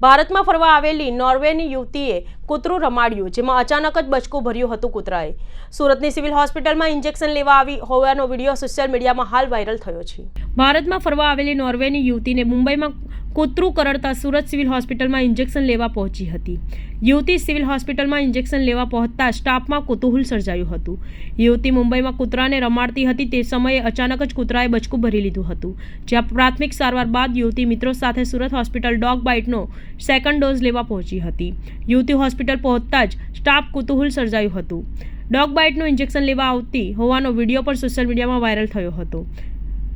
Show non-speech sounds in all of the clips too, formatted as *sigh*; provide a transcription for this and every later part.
ભારતમાં ફરવા આવેલી નોર્વેની યુવતીએ કૂતરું રમાડ્યું, જેમાં અચાનક જ બચકું ભર્યું હતું કૂતરાએ. સુરતની સિવિલ હોસ્પિટલમાં ઇન્જેક્શન લેવા આવી હોવાનો વીડિયો સોશિયલ મીડિયામાં હાલ વાયરલ થયો છે. ભારતમાં ફરવા આવેલી નોર્વેની યુવતીને મુંબઈમાં કૂતરું કરડતા સુરત સિવિલ હોસ્પિટલમાં ઇન્જેક્શન લેવા પહોંચી હતી. યુવતી સિવિલ હોસ્પિટલમાં ઇન્જેક્શન લેવા પહોંચતા સ્ટાફમાં કુતૂહલ સર્જાયું હતું. યુવતી મુંબઈમાં કૂતરાને રમાડતી હતી તે સમયે અચાનક જ કૂતરાએ બચકું ભરી લીધું હતું. જ્યાં પ્રાથમિક સારવાર બાદ યુવતી મિત્રો સાથે સુરત હોસ્પિટલ ડોગ બાઇટનો સેકન્ડ ડોઝ લેવા પહોંચી હતી. યુવતી હોસ્પિટલ પહોંચતા જ સ્ટાફ કુતૂહલ સર્જાયું હતું. ડોગ બાઇટનું ઇન્જેક્શન લેવા આવતી હોવાનો વીડિયો પણ સોશિયલ મીડિયામાં વાયરલ થયો હતો.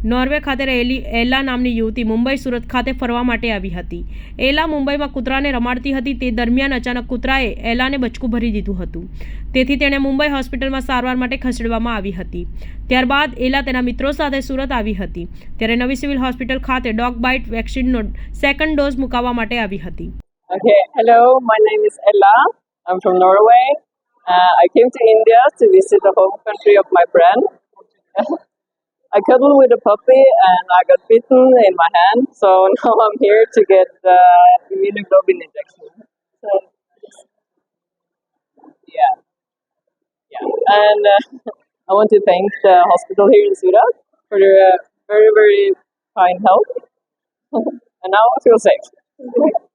નોર્વે ખાતે રહેલી એલા નામની યુવતી મુંબઈ સુરત ખાતે ફરવા માટે આવી હતી એલા મુંબઈમાં કૂતરાને રમાડતી હતી તે દરમિયાન અચાનક કૂતરાએ એલાને બચકું ભરી દીધું હતું તેથી તેણે મુંબઈ હોસ્પિટલમાં સારવાર માટે ખસેડવામાં આવી હતી ત્યારબાદ એલા તેના મિત્રો સાથે સુરત આવી હતી ત્યારે નવી સિવિલ હોસ્પિટલ ખાતે ડોગ બાઇટ વેક્સિનનો સેકન્ડ ડોઝ મુકાવવા માટે આવી હતી Okay, hello, my name is Ella. I'm from Norway. Uh, I came to India to visit the home country of my friend. *laughs* I cuddled with a puppy and I got bitten in my hand, so *laughs* now I'm here to get the immunoglobulin injection. So, yeah, yeah, and uh, *laughs* I want to thank the hospital here in Surat for their uh, very, very kind help, *laughs* and now I feel safe.